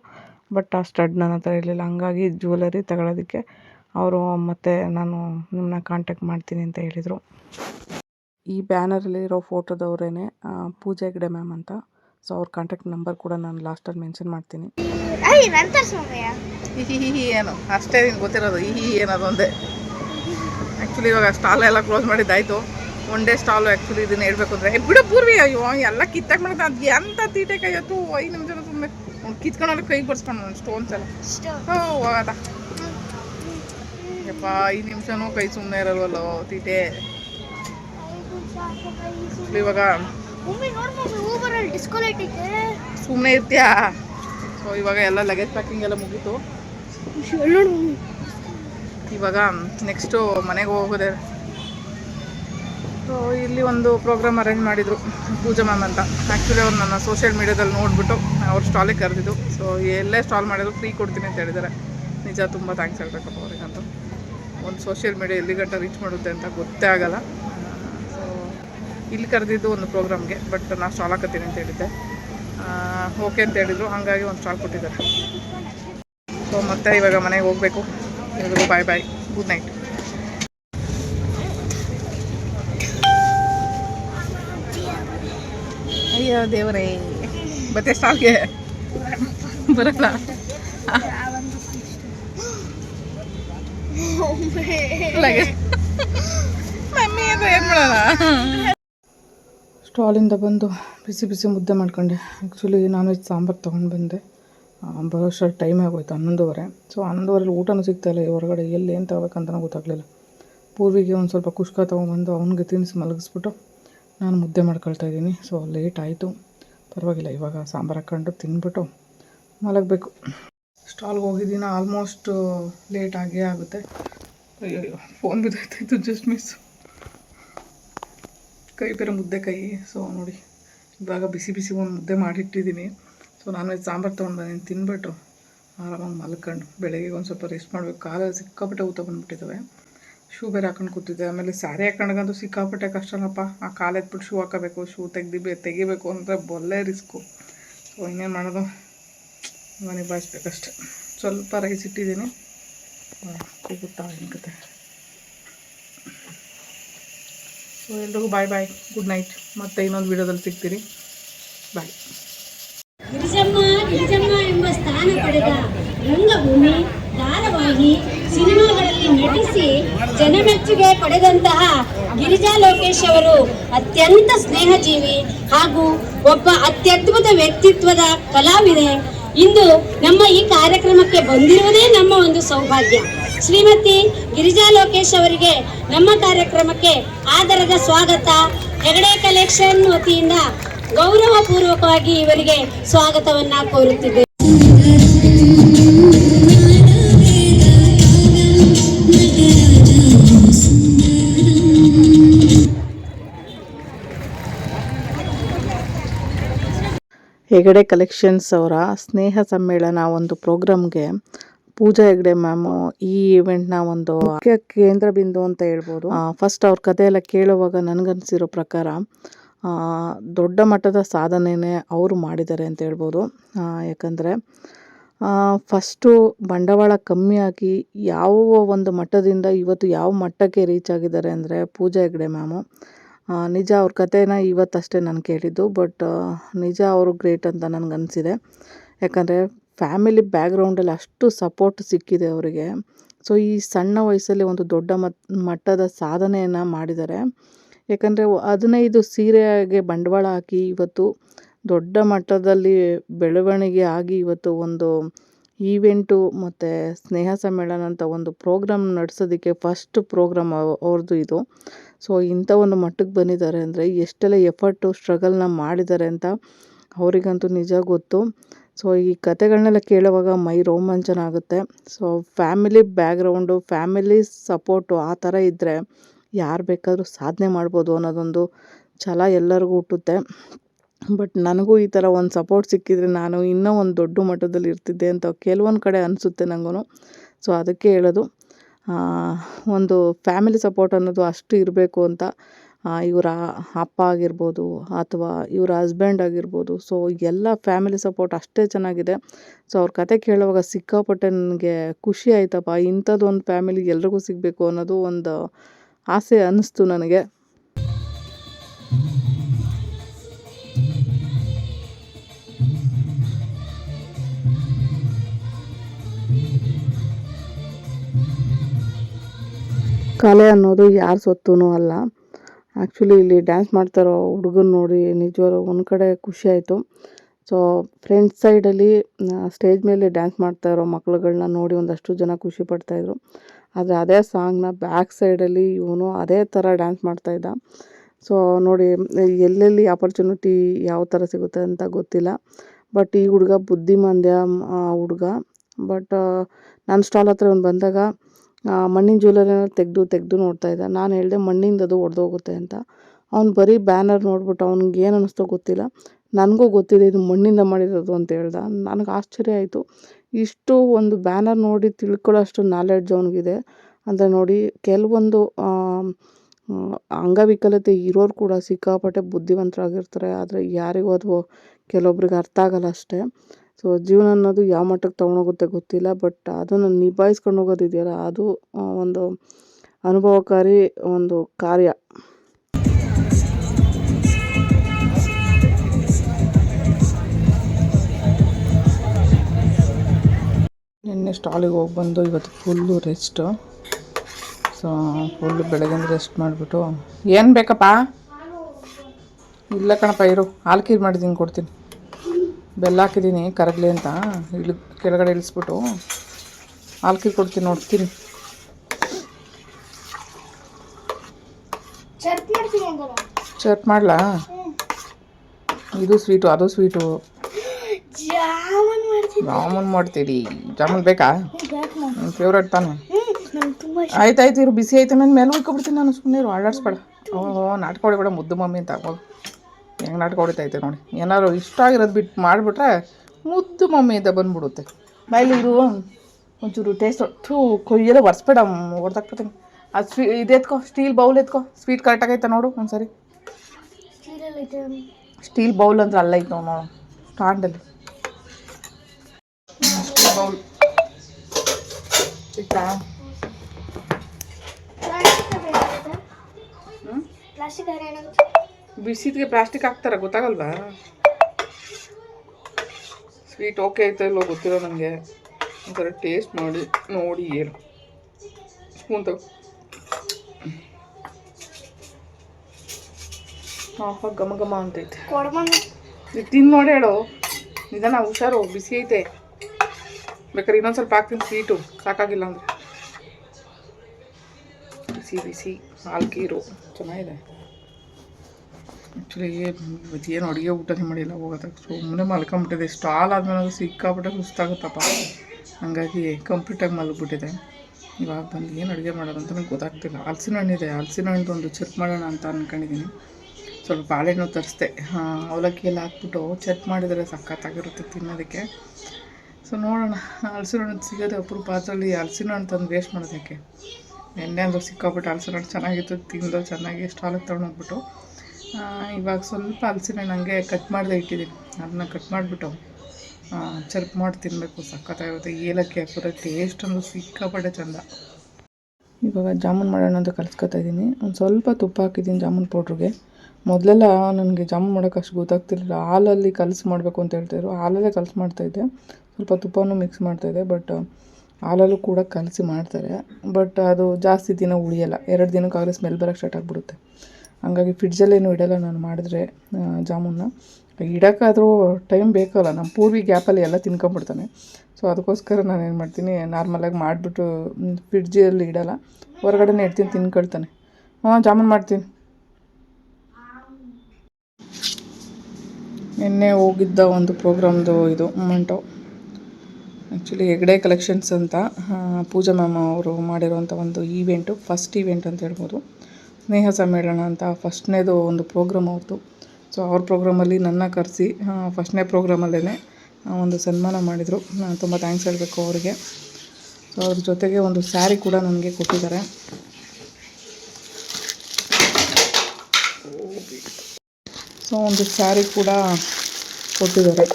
ಬಟ್ ಆ ಸ್ಟಡ್ ನನ್ನ ಹತ್ರ ಇರಲಿಲ್ಲ. ಹಂಗಾಗಿ ಜ್ಯುವೆಲರಿ ತಗೊಳ್ಳೋದಕ್ಕೆ ಅವರು ಮತ್ತೆ ನಾನು ನಿಮ್ಮನ್ನ ಕಾಂಟ್ಯಾಕ್ಟ್ ಮಾಡ್ತೀನಿ ಅಂತ ಹೇಳಿದರು. ಈ ಬ್ಯಾನರಲ್ಲಿರೋ ಫೋಟೋದವರೇ ಪೂಜಾ ಹೆಗ್ಡೆ ಮ್ಯಾಮ್ ಅಂತ. ಸೊ ಅವ್ರ ಕಾಂಟ್ಯಾಕ್ಟ್ ನಂಬರ್ ಕೂಡ ನಾನು ಲಾಸ್ಟಲ್ಲಿ ಮೆನ್ಷನ್ ಮಾಡ್ತೀನಿ. ಏನು? ಅಷ್ಟೇ ಗೊತ್ತಿರೋದು. ಈ ಹಿ ಒಂದೇ ಆ್ಯಕ್ಚುಲಿ ಇವಾಗ ಸ್ಟಾಲ್ ಎಲ್ಲ ಕ್ಲೋಸ್ ಮಾಡಿದ್ದಾಯಿತು. ಒನ್ ಡೇ ಸ್ಟಾಲು ಆ್ಯಕ್ಚುಲಿ ಇದನ್ನ ಹೇಳ್ಬೇಕು ಅಂದರೆ. ಬಿಡು ಪೂರ್ವಿ ಅಯ್ಯೋ ಎಲ್ಲ ಕಿತ್ತಾಕ್ ಮಾಡೋದು. ಅದು ಎಂಥ ತೀಟೆ ಕೈ ಹೊತ್ತು ಐದು ನಿಮಿಷ ಸುಮ್ಮನೆ ಅವ್ನು ಕಿತ್ಕೊಂಡ್ರೆ ಕೈ ಬರ್ಸ್ಕೊಂಡು ಸ್ಟೋನ್ಸ್ ಎಲ್ಲ. ಓ ಹೋಗದ ಯಪ್ಪ ಐದು ನಿಮಿಷನೂ ಕೈ ಸುಮ್ಮನೆ ಇರಲ್ವಲ್ಲೋ ತೀಟೆ. ಇವಾಗ ಸುಮ್ಮನೆ ಇರ್ತೀಯಾ? ಸೊ ಇವಾಗ ಎಲ್ಲ ಲಗೇಜ್ ಪ್ಯಾಕಿಂಗ್ ಎಲ್ಲ ಮುಗೀತು. ಇವಾಗ ನೆಕ್ಸ್ಟು ಮನೆಗೆ ಹೋಗೋದೆ. ಸೊ, ಇಲ್ಲಿ ಒಂದು ಪ್ರೋಗ್ರಾಮ್ ಅರೇಂಜ್ ಮಾಡಿದರು ಪೂಜಾ ಮ್ಯಾಮ್ ಅಂತ. ಆ್ಯಕ್ಚುಲಿ ಅವ್ರು ನನ್ನ ಸೋಷಿಯಲ್ ಮೀಡ್ಯಾದಲ್ಲಿ ನೋಡಿಬಿಟ್ಟು ಅವ್ರ ಸ್ಟಾಲಿಗೆ ಕರೆದಿದ್ದು. ಸೊ ಎಲ್ಲೇ ಸ್ಟಾಲ್ ಮಾಡಿದ್ರು ಫ್ರೀ ಕೊಡ್ತೀನಿ ಅಂತ ಹೇಳಿದ್ದಾರೆ. ನಿಜ ತುಂಬ ಥ್ಯಾಂಕ್ಸ್ ಹೇಳ್ಬೇಕಪ್ಪ ಅವ್ರಿಗಂತೂ ಒಂದು ಸೋಷಿಯಲ್ ಮೀಡಿಯಾ ಎಲ್ಲಿ ಗಂಟ ರೀಚ್ ಮಾಡುತ್ತೆ ಅಂತ ಗೊತ್ತೇ ಆಗಲ್ಲ. ಸೊ ಇಲ್ಲಿ ಕರೆದಿದ್ದು ಒಂದು ಪ್ರೋಗ್ರಾಮ್ಗೆ ಬಟ್ ನಾನು ಸ್ಟಾಲ್ ಹಾಕತ್ತೀನಿ ಅಂತ ಹೇಳಿದ್ದೆ. ಓಕೆ ಅಂತ ಹೇಳಿದರು. ಹಾಗಾಗಿ ಒಂದು ಸ್ಟಾಲ್ ಕೊಟ್ಟಿದ್ದಾರೆ. ಸೊ ಮತ್ತೆ ಇವಾಗ ಮನೆಗೆ ಹೋಗಬೇಕು. ಎಲ್ರಿಗೂ ಬಾಯ್ ಬಾಯ್ ಗುಡ್ ನೈಟ್ ಅಯ್ಯೋ ದೇವರೇ. ಮತ್ತೆ ಸ್ಟಾಲ್ಗೆ ಬರಲ್ಲ. ಸ್ಟಾಲಿಂದ ಬಂದು ಬಿಸಿ ಬಿಸಿ ಮುದ್ದೆ ಮಾಡ್ಕೊಂಡೆ. ಆ್ಯಕ್ಚುಲಿ ನಾನ್ ವೆಜ್ ಸಾಂಬಾರು ತೊಗೊಂಡು ಬಂದೆ. ಬರೋಷ್ಟು ಟೈಮೇ ಆಗೋಯ್ತು, ಹನ್ನೊಂದುವರೆ. ಸೊ ಹನ್ನೊಂದುವರೆಲಿ ಊಟನೂ ಸಿಗ್ತಾಯಿಲ್ಲ ಈ ಹೊರಗಡೆ, ಎಲ್ಲಿ ಏನು ತಗೋಬೇಕಂತನೂ ಗೊತ್ತಾಗಲಿಲ್ಲ. ಪೂರ್ವಿಗೆ ಒಂದು ಸ್ವಲ್ಪ ಕುಷ್ಕ ತೊಗೊಂಬಂದು ಅವನಿಗೆ ತಿನ್ನಿಸಿ ಮಲಗಿಸ್ಬಿಟ್ಟು ನಾನು ಮುದ್ದೆ ಮಾಡ್ಕೊಳ್ತಾ ಇದ್ದೀನಿ. ಸೊ ಲೇಟ್ ಆಯಿತು. ಪರವಾಗಿಲ್ಲ, ಇವಾಗ ಸಾಂಬಾರು ಹಾಕ್ಕೊಂಡು ತಿಂದ್ಬಿಟ್ಟು ಮಲಗಬೇಕು. ಸ್ಟಾಲ್ಗೆ ಹೋಗಿದ್ದೀನ ಆಲ್ಮೋಸ್ಟ್ ಲೇಟ್ ಆಗೇ ಆಗುತ್ತೆ. ಅಯ್ಯೋ ಫೋನ್ ಬಿದ್ದಾಯ್ತಾಯಿತು ಜಸ್ಟ್ ಮಿಸ್ ಕೈ ಬೇರೆ ಮುದ್ದೆ ಕೈ. ಸೊ ನೋಡಿ, ಇವಾಗ ಬಿಸಿ ಬಿಸಿ ಒಂದು ಮುದ್ದೆ ಮಾಡಿಟ್ಟಿದ್ದೀನಿ. ಸೊ ನಾನು ವೆಜ್ ಸಾಂಬಾರು ತೊಗೊಂಡು ಬಂದೀನಿ ತಿಂದ್ಬಿಟ್ಟು ಆರಾಮಾಗಿ ಮಲ್ಕೊಂಡು ಬೆಳಗ್ಗೆ ಒಂದು ಸ್ವಲ್ಪ ರೆಸ್ಟ್ ಮಾಡಬೇಕು. ಕಾಲ ಸಿಕ್ಕಾಪಟ್ಟೆ ಊತ ಬಂದುಬಿಟ್ಟಿದ್ದಾವೆ. ಶೂ ಬೇರೆ ಹಾಕೊಂಡು ಕೂತಿದ್ದೆ. ಆಮೇಲೆ ಸ್ಯಾರಿ ಹಾಕೊಂಡಂತೂ ಸಿಕ್ಕಾಪಟ್ಟೆ ಕಷ್ಟನಪ್ಪ. ಆ ಕಾಲು ಎತ್ಬಿಟ್ಟು ಶೂ ಹಾಕಬೇಕು, ಶೂ ತೆಗ್ದಿ ತೆಗಿಬೇಕು ಅಂದರೆ ಬೊಲ್ಲೆ ರಿಸ್ಕು. ಸೊ ಇನ್ನೇನು ಮಾಡೋದು? ನಿಭಾಯಿಸ್ಬೇಕಷ್ಟೆ ಸ್ವಲ್ಪ ರೈಸ್ ಇಟ್ಟಿದ್ದೀನಿ. ಕೂಗುತ್ತಾ ಕತೆ? ಸೊ ಎಲ್ರಿಗೂ ಬಾಯ್ ಬಾಯ್ ಗುಡ್ ನೈಟ್ ಮತ್ತೆ ಇನ್ನೊಂದು ವಿಡಿಯೋದಲ್ಲಿ ಸಿಗ್ತೀರಿ ಬಾಯ್ ಎಂಬ ಸ್ಥಾನ ಪಡೆದ ರಂಗಭೂಮಿ ಧಾರಾವಾಹಿ ಸಿನಿಮಾಗಳಲ್ಲಿ ನಟಿಸಿ ಜನಮೆಚ್ಚುಗೆ ಪಡೆದಂತಹ ಗಿರಿಜಾ ಲೋಕೇಶ್ ಅವರು ಅತ್ಯಂತ ಸ್ನೇಹಜೀವಿ ಹಾಗೂ ಒಬ್ಬ ಅತ್ಯದ್ಭುತ ವ್ಯಕ್ತಿತ್ವದ ಕಲಾವಿದೆ. ಇಂದು ನಮ್ಮ ಈ ಕಾರ್ಯಕ್ರಮಕ್ಕೆ ಬಂದಿರುವುದೇ ನಮ್ಮ ಒಂದು ಸೌಭಾಗ್ಯ. ಶ್ರೀಮತಿ ಗಿರಿಜಾ ಲೋಕೇಶ್ ಅವರಿಗೆ ನಮ್ಮ ಕಾರ್ಯಕ್ರಮಕ್ಕೆ ಆದರದ ಸ್ವಾಗತ. ಹೆಗಡೆ ಕಲೆಕ್ಷನ್ ವತಿಯಿಂದ ಗೌರವಪೂರ್ವಕವಾಗಿ ಇವರಿಗೆ ಸ್ವಾಗತವನ್ನ ಕೋರುತ್ತಿದ್ದೇವೆ. ಹೆಗಡೆ ಕಲೆಕ್ಷನ್ಸ್ ಅವರ ಸ್ನೇಹ ಸಮ್ಮೇಳನ ಒಂದು ಪ್ರೋಗ್ರಾಮ್ಗೆ ಪೂಜಾ ಹೆಗಡೆ ಮ್ಯಾಮ್ ಈ ಇವೆಂಟ್ನ ಒಂದು ಮುಖ್ಯ ಕೇಂದ್ರ ಬಿಂದು ಅಂತ ಹೇಳ್ಬೋದು. ಫಸ್ಟ್ ಅವ್ರ ಕತೆ ಎಲ್ಲ ಕೇಳುವಾಗ ನನಗನ್ಸಿರೋ ಪ್ರಕಾರ ದೊಡ್ಡ ಮಟ್ಟದ ಸಾಧನೆನೇ ಅವರು ಮಾಡಿದ್ದಾರೆ ಅಂತ ಹೇಳ್ಬೋದು. ಯಾಕಂದರೆ ಫಸ್ಟು ಬಂಡವಾಳ ಕಮ್ಮಿಯಾಗಿ ಯಾವ ಒಂದು ಮಟ್ಟದಿಂದ ಇವತ್ತು ಯಾವ ಮಟ್ಟಕ್ಕೆ ರೀಚ್ ಆಗಿದ್ದಾರೆ ಅಂದರೆ ಪೂಜಾ ಹೆಗಡೆ ಮ್ಯಾಮು. ನಿಜ ಅವ್ರ ಕಥೆನ ಇವತ್ತಷ್ಟೇ ನಾನು ಕೇಳಿದ್ದು, ಬಟ್ ನಿಜ ಅವರು ಗ್ರೇಟ್ ಅಂತ ನನಗನ್ಸಿದೆ ಯಾಕಂದರೆ ಫ್ಯಾಮಿಲಿ ಬ್ಯಾಕ್ಗ್ರೌಂಡಲ್ಲಿ ಅಷ್ಟು ಸಪೋರ್ಟ್ ಸಿಕ್ಕಿದೆ ಅವರಿಗೆ. ಸೊ, ಈ ಸಣ್ಣ ವಯಸ್ಸಲ್ಲಿ ಒಂದು ದೊಡ್ಡ ಮಟ್ ಮಟ್ಟದ ಸಾಧನೆಯನ್ನು ಮಾಡಿದ್ದಾರೆ. ಯಾಕಂದರೆ ಹದಿನೈದು ಸೀರೆಗೆ ಬಂಡವಾಳ ಹಾಕಿ ಇವತ್ತು ದೊಡ್ಡ ಮಟ್ಟದಲ್ಲಿ ಬೆಳವಣಿಗೆ ಆಗಿ ಇವತ್ತು ಒಂದು ಈವೆಂಟು ಮತ್ತು ಸ್ನೇಹ ಸಮ್ಮೇಳನ ಅಂತ ಒಂದು ಪ್ರೋಗ್ರಾಮ್ ನಡೆಸೋದಕ್ಕೆ ಫಸ್ಟ್ ಪ್ರೋಗ್ರಾಮ್ ಅವ್ರದ್ದು ಇದು. ಸೊ ಇಂಥ ಒಂದು ಮಟ್ಟಕ್ಕೆ ಬಂದಿದ್ದಾರೆ ಅಂದರೆ ಎಷ್ಟೆಲ್ಲ ಎಫರ್ಟು ಸ್ಟ್ರಗಲ್ನ ಮಾಡಿದ್ದಾರೆ ಅಂತ ಅವರಿಗಂತೂ ನಿಜ ಗೊತ್ತು. ಸೊ ಈ ಕತೆಗಳನ್ನೆಲ್ಲ ಕೇಳುವಾಗ ಮೈ ರೋಮಾಂಚನ ಆಗುತ್ತೆ. So family background family support ಆ ಥರ ಇದ್ದರೆ ಯಾರು ಬೇಕಾದರೂ ಸಾಧನೆ ಮಾಡ್ಬೋದು ಅನ್ನೋದೊಂದು ಛಲ ಎಲ್ಲರಿಗೂ ಹುಟ್ಟುತ್ತೆ. ಬಟ್ ನನಗೂ ಈ ಥರ ಒಂದು ಸಪೋರ್ಟ್ ಸಿಕ್ಕಿದರೆ ನಾನು ಇನ್ನೂ ಒಂದು ದೊಡ್ಡ ಮಟ್ಟದಲ್ಲಿ ಇರ್ತಿದ್ದೆ ಅಂತ ಕೆಲವೊಂದು ಕಡೆ ಅನಿಸುತ್ತೆ ನನಗೂ ಸೊ ಅದಕ್ಕೆ ಹೇಳೋದು ಒಂದು ಫ್ಯಾಮಿಲಿ ಸಪೋರ್ಟ್ ಅನ್ನೋದು ಅಷ್ಟು ಇರಬೇಕು ಅಂತ ಇವರ ಅಪ್ಪ ಆಗಿರ್ಬೋದು ಅಥವಾ ಇವರ ಹಸ್ಬೆಂಡ್ ಆಗಿರ್ಬೋದು. ಸೊ ಎಲ್ಲ ಫ್ಯಾಮಿಲಿ ಸಪೋರ್ಟ್ ಅಷ್ಟೇ ಚೆನ್ನಾಗಿದೆ. ಸೊ ಅವ್ರ ಕತೆ ಕೇಳುವಾಗ ಸಿಕ್ಕಾಪಟ್ಟೆ ನನಗೆ ಖುಷಿ ಆಯ್ತಪ್ಪ, ಇಂಥದ್ದೊಂದು ಫ್ಯಾಮಿಲಿ ಎಲ್ರಿಗೂ ಸಿಗಬೇಕು ಅನ್ನೋದು ಒಂದು ಆಸೆ ಅನ್ನಿಸ್ತು ನನಗೆ. ಕಲೆ ಅನ್ನೋದು ಯಾರ ಸೊತ್ತೂ ಅಲ್ಲ. ಆ್ಯಕ್ಚುಲಿ ಇಲ್ಲಿ ಡ್ಯಾನ್ಸ್ ಮಾಡ್ತಾರೋ ಹುಡುಗನ ನೋಡಿ ನಿಜವಾಗ್ಲೂ ಒಂದು ಕಡೆ ಖುಷಿ ಆಯಿತು. ಸೊ ಫ್ರಂಟ್ ಸೈಡಲ್ಲಿ ಸ್ಟೇಜ್ ಮೇಲೆ ಡ್ಯಾನ್ಸ್ ಮಾಡ್ತಾ ಇರೋ ನೋಡಿ ಒಂದಷ್ಟು ಜನ ಖುಷಿ ಪಡ್ತಾಯಿದ್ರು ಆದರೆ ಅದೇ ಸಾಂಗ್ನ ಬ್ಯಾಕ್ ಸೈಡಲ್ಲಿ ಇವನು ಅದೇ ಥರ ಡ್ಯಾನ್ಸ್ ಮಾಡ್ತಾಯಿದ್ದ ಸೊ ನೋಡಿ, ಎಲ್ಲೆಲ್ಲಿ ಆಪರ್ಚುನಿಟಿ ಯಾವ ಥರ ಸಿಗುತ್ತೆ ಅಂತ ಗೊತ್ತಿಲ್ಲ. ಬಟ್ ಈ ಹುಡುಗ ಬುದ್ಧಿಮಾಂದ್ಯ ಹುಡುಗ. ಬಟ್ ನನ್ನ ಸ್ಟಾಲ್ ಹತ್ರ ಅವ್ನು ಬಂದಾಗ ಮಣ್ಣಿನ ಜ್ಯುವೆಲರಿನ ತೆಗೆದು ತೆಗೆದು ನೋಡ್ತಾ ಇದ್ದ. ನಾನು ಹೇಳಿದೆ ಅದು ಒಡೆದೋಗುತ್ತೆ ಅಂತ. ಅವ್ನು ಬರೀ ಬ್ಯಾನರ್ ನೋಡ್ಬಿಟ್ಟು ಅವ್ನಿಗೆ ಏನು ಅನ್ನಿಸ್ತೋ ಗೊತ್ತಿಲ್ಲ. ನನಗೂ ಗೊತ್ತಿದೆ ಇದು ಮಣ್ಣಿಂದ ಮಾಡಿರೋದು ಅಂತ ಹೇಳ್ದ. ನನಗೆ ಆಶ್ಚರ್ಯ ಆಯಿತು. ಇಷ್ಟು ಒಂದು ಬ್ಯಾನರ್ ನೋಡಿ ತಿಳ್ಕೊಳ್ಳೋ ಅಷ್ಟು ನಾಲೆಡ್ಜ್ ಅವನಿಗಿದೆ. ಅಂದರೆ ನೋಡಿ ಕೆಲವೊಂದು ಅಂಗವಿಕಲತೆ ಇರೋರು ಕೂಡ ಸಿಕ್ಕಾಪಟ್ಟೆ ಬುದ್ಧಿವಂತರಾಗಿರ್ತಾರೆ. ಆದರೆ ಯಾರಿಗೂ ಅದು ಕೆಲವೊಬ್ರಿಗೆ ಅರ್ಥ ಆಗಲ್ಲ ಅಷ್ಟೇ. ಸೊ ಜೀವನ ಅನ್ನೋದು ಯಾವ ಮಟ್ಟಕ್ಕೆ ತೊಗೊಂಡೋಗುತ್ತೆ ಗೊತ್ತಿಲ್ಲ ಬಟ್ ಅದನ್ನು ನಿಭಾಯಿಸ್ಕೊಂಡು ಹೋಗೋದಿದೆಯಲ್ಲ, ಅದು ಒಂದು ಅನುಭವಕಾರಿ ಒಂದು ಕಾರ್ಯ. ನಿನ್ನೆ ಸ್ಟಾಲಿಗೆ ಹೋಗಿ ಬಂದು ಇವತ್ತು ಫುಲ್ಲು ರೆಸ್ಟು ಸೊ ಫುಲ್ಲು ಬೆಳಗ್ಗೆ ರೆಸ್ಟ್ ಮಾಡಿಬಿಟ್ಟು, ಏನು ಬೇಕಪ್ಪ? ಇಲ್ಲ ಕಣಪ್ಪ, ಇರು. ಹಾಲು ಕೀರು ಮಾಡಿದ್ದೀನಿ ಕೊಡ್ತೀನಿ. ಬೆಲ್ಲ ಹಾಕಿದ್ದೀನಿ ಕರಗಲಿ ಅಂತ. ಇಳಿ ಕೆಳಗಡೆ ಇಳಿಸ್ಬಿಟ್ಟು. ಹಾಲ್ಕಿ ಕೊಡ್ತೀನಿ ನೋಡ್ತೀನಿ ಚರ್ಪ್ ಮಾಡಲಾ? ಇದು ಸ್ವೀಟು ಅದು ಸ್ವೀಟು. ಜಾಮೂನ್ ಮಾಡ್ತೀನಿ. ಜಾಮೂನ್ ಮಾಡ್ತೀರಿ. ಜಾಮೂನ್ ಬೇಕಾ? ನಾನು ನನ್ನ ಫೇವ್ರೇಟ್ ತಾನು ಆಯ್ತಾಯ್ತು ಇರು ಬಿಸಿ ಆಯ್ತು. ಮೇಲೆ ಮೇಲೆ ಉಳ್ಕೊಬಿಡ್ತೀನಿ ನಾನು ಸುಮ್ಮನೆ ಇರು ಆಡಾಡ್ಸ್ಬೇಡ ಓ ನಾಟಕ ಹೊಡಿಬೇಡ ಮುದ್ದು ಮಮ್ಮಿ ಅಂತ. ಹೋಗು ಹೆಂಗೆ ನಾಟಕ ಹೊಡಿತೈತೆ ನೋಡಿ. ಏನಾದ್ರು ಇಷ್ಟ ಆಗಿರೋದು ಬಿಟ್ಟು ಮಾಡಿಬಿಟ್ರೆ ಮುದ್ದು ಮಮ್ಮಿ ಅಂತ ಬಂದ್ಬಿಡುತ್ತೆ. ಮೈಲಿ ಇರು ಒಂಚೂರು ಟೇಸ್ಟ್ ಥೂ ಕೊಯ್ಯೆಲ್ಲ ಒರೆಸ್ಬೇಡ ಹೊಡ್ದಾಕ್ಬಿಡ್ತೀನಿ ಅದು ಸ್ವೀ ಇದು ಎತ್ಕೋ ಸ್ಟೀಲ್ ಬೌಲ್ ಎತ್ಕೋ. ಸ್ವೀಟ್ ಕರೆಕ್ಟಾಗೈತೆ ನೋಡು ಒಂದು ಸರಿ ಸ್ಟೀಲ್ ಬೌಲ್ ಅಂದ್ರೆ ಅಲ್ಲ ಐತೆ ನೋಡು ಸ್ಟ್ಯಾಂಡಲ್ಲಿ ಸ್ಟೀಲ್ ಬೌಲ್ ಪ್ಲಾಸ್ಟಿಕ್ ಬಿಸಿದ್ಗೆ ಪ್ಲಾಸ್ಟಿಕ್ ಹಾಕ್ತಾರೆ ಗೊತ್ತಾಗಲ್ವಾ? ಸ್ವೀಟ್ ಓಕೆ ಆಯ್ತಾ ಇಲ್ಲೋ ಗೊತ್ತಿರೋ ನನಗೆ ಒಂಥರ ಟೇಸ್ಟ್ ಮಾಡಿ ನೋಡಿ ಏನು. ಸ್ಪೂನ್ ತಗೋ. ಆಹಾ ಘಮ ಘಮ ಅಂತೈತೆ. ಇದು ತಿಂದು ನೋಡಿ ಹೇಳು. ನಿಧಾನ ಹುಷಾರು ಬಿಸಿ ಐತೆ. ಬೇಕಾದ್ರೆ ಇನ್ನೊಂದು ಸ್ವಲ್ಪ ಹಾಕ್ತೀನಿ ಸ್ವೀಟು ಸಾಕಾಗಿಲ್ಲ ಅಂದರೆ. ಬಿಸಿ ಬಿಸಿ ನಾಲ್ಕೀರು ಚೆನ್ನಾಗಿದೆ. ಆ್ಯಕ್ಚುಲಿ ಏನು ಅಡುಗೆ ಊಟನೇ ಮಾಡಿಲ್ಲ, ಹೋಗೋದಕ್ಕೆ. ಸುಮ್ಮನೆ ಮಲ್ಕೊಂಬಿಟ್ಟಿದೆ ಸ್ಟಾಲ್ ಆದಮೇಲೆ ಅದು ಸಿಕ್ಕಾಪಟ್ಟೆ ಸುಸ್ತಾಗುತ್ತಪ್ಪ. ಹಾಗಾಗಿ ಕಂಪ್ಲೀಟಾಗಿ ಮಲಗಿಬಿಟ್ಟಿದೆ. ಇವಾಗ ಬಂದು ಏನು ಅಡುಗೆ ಮಾಡೋದು ನನಗೆ ಗೊತ್ತಾಗ್ತಿಲ್ಲ. ಹಲಸಿನ ಹಣ್ಣಿದೆ ಹಲಸಿನ ಹಣ್ಣು ಒಂದು ಚಟ್ ಮಾಡೋಣ ಅಂತ ಅಂದ್ಕೊಂಡಿದ್ದೀನಿ ಸ್ವಲ್ಪ ಬಾಳೆಹಣ್ಣು ತರಿಸ್ದೆ. ಅವಲಕ್ಕಿ ಎಲ್ಲ ಹಾಕ್ಬಿಟ್ಟು ಚಟ್ ಮಾಡಿದರೆ ಸಖತ್ತಾಗಿರುತ್ತೆ ತಿನ್ನೋದಕ್ಕೆ. ಸೊ ನೋಡೋಣ. ಹಲಸಿನ ಹಣ್ಣು ಸಿಗೋದೆ ಅಪರೂಪ. ಅದರಲ್ಲಿ ಹಲಸಿನ ಹಣ್ಣು ತಂದು ವೇಸ್ಟ್ ಮಾಡೋದಕ್ಕೆ. ಎಣ್ಣೆ ಅಂದ್ರೆ ಸಿಕ್ಕಾಬಿಟ್ಟು ಹಲಸಿನ ಹಣ್ಣು ಚೆನ್ನಾಗಿತ್ತು. ತಿಂದು ಚೆನ್ನಾಗಿ ಸ್ಟಾಲಿಗೆ ತೊಗೊಂಡೋಗ್ಬಿಟ್ಟು ಇವಾಗ ಸ್ವಲ್ಪ ಹಲಸಿನ ನನಗೆ ಕಟ್ ಮಾಡದೆ ಇಟ್ಟಿದ್ದೀನಿ ಅದನ್ನ ಕಟ್ ಮಾಡಿಬಿಟ್ಟು ಚರ್ಪ್ ಮಾಡಿ ತಿನ್ನಬೇಕು ಸಖತ್ತಾಗಿರುತ್ತೆ ಏಲಕ್ಕಿ ಹಾಕಿದ್ರೆ ಟೇಸ್ಟ್ ಅಂದ್ರೆ ಸಿಕ್ಕಾಪಟ್ಟೆ ಚಂದ. ಇವಾಗ ಜಾಮೂನ್ ಮಾಡೋಣ ಅಂತ ಕಲಿಸ್ಕೊತಾ ಇದ್ದೀನಿ. ಒಂದು ಸ್ವಲ್ಪ ತುಪ್ಪ ಹಾಕಿದ್ದೀನಿ ಜಾಮೂನ್ ಪೌಡ್ರಿಗೆ. ಮೊದಲೆಲ್ಲ ನನಗೆ ಜಾಮೂನ್ ಮಾಡೋಕೆ ಅಷ್ಟು ಗೊತ್ತಾಗ್ತಿರಲಿಲ್ಲ. ಹಾಲಲ್ಲಿ ಕಲಸಿ ಮಾಡಬೇಕು ಅಂತ ಹೇಳ್ತಾಯಿದ್ರು ಹಾಲಲ್ಲೇ ಕಲಸಿ ಮಾಡ್ತಾಯಿದ್ದೆ ಸ್ವಲ್ಪ ತುಪ್ಪನೂ ಮಿಕ್ಸ್ ಮಾಡ್ತಾಯಿದ್ದೆ ಬಟ್ ಹಾಲಲ್ಲೂ ಕೂಡ ಕಲಸಿ ಮಾಡ್ತಾರೆ. ಬಟ್ ಅದು ಜಾಸ್ತಿ ದಿನ ಉಳಿಯಲ್ಲ. ಎರಡು ದಿನಕ್ಕಾಗಲೇ ಸ್ಮೆಲ್ ಬರೋಕ್ಕೆ ಸ್ಟಾರ್ಟ್ ಆಗಿಬಿಡುತ್ತೆ. ಹಂಗಾಗಿ ಫ್ರಿಡ್ಜಲ್ಲೇನು ಇಡಲ್ಲ ನಾನು ಮಾಡಿದ್ರೆ ಜಾಮೂನ್ನ ಇಡೋಕ್ಕಾದ್ರೂ ಟೈಮ್ ಬೇಕಲ್ಲ ನಮ್ಮ ಪೂರ್ವಿ ಗ್ಯಾಪಲ್ಲಿ ಎಲ್ಲ ತಿನ್ಕೊಂಬಿಡ್ತಾನೆ ಸೊ ಅದಕ್ಕೋಸ್ಕರ ನಾನು ಏನು ಮಾಡ್ತೀನಿ ನಾರ್ಮಲಾಗಿ ಮಾಡಿಬಿಟ್ಟು ಫ್ರಿಡ್ಜಲ್ಲಿ ಇಡಲ್ಲ, ಹೊರಗಡೆನೇ ಇಡ್ತೀನಿ, ತಿನ್ಕೊಳ್ತಾನೆ. ಹಾಂ, ಜಾಮೂನ್ ಮಾಡ್ತೀನಿ. ನಿನ್ನೆ ಹೋಗಿದ್ದ ಒಂದು ಪ್ರೋಗ್ರಾಮ್ದು ಇದು ಮೊಮೆಂಟೋ ಆ್ಯಕ್ಚುಲಿ ಹೆಗ್ಡೆ ಕಲೆಕ್ಷನ್ಸ್ ಅಂತ ಪೂಜಾ ಮ್ಯಾಮ್ ಅವರು ಮಾಡಿರೋಂಥ ಒಂದು ಈವೆಂಟು ಫಸ್ಟ್ ಈವೆಂಟ್ ಅಂತ ಹೇಳ್ಬೋದು. ಸ್ನೇಹ ಸಮ್ಮೇಳನ ಅಂತ ಫಸ್ಟ್ನೇದು ಒಂದು ಪ್ರೋಗ್ರಾಮ್ ಅವ್ರದ್ದು ಸೊ ಅವ್ರ ಪ್ರೋಗ್ರಾಮಲ್ಲಿ ನನ್ನ ಕರೆಸಿ ಫಸ್ಟ್ನೇ ಪ್ರೋಗ್ರಾಮಲ್ಲೇ ಒಂದು ಸನ್ಮಾನ ಮಾಡಿದರು. ನಾನು ತುಂಬ ಥ್ಯಾಂಕ್ಸ್ ಹೇಳಬೇಕು ಅವರಿಗೆ. ಸೊ ಅದ್ರ ಜೊತೆಗೆ ಒಂದು ಸ್ಯಾರಿ ಕೂಡ ನನಗೆ ಕೊಟ್ಟಿದ್ದಾರೆ. ಸೊ ಒಂದು ಸ್ಯಾರಿ ಕೂಡ ಕೊಟ್ಟಿದ್ದಾರೆ.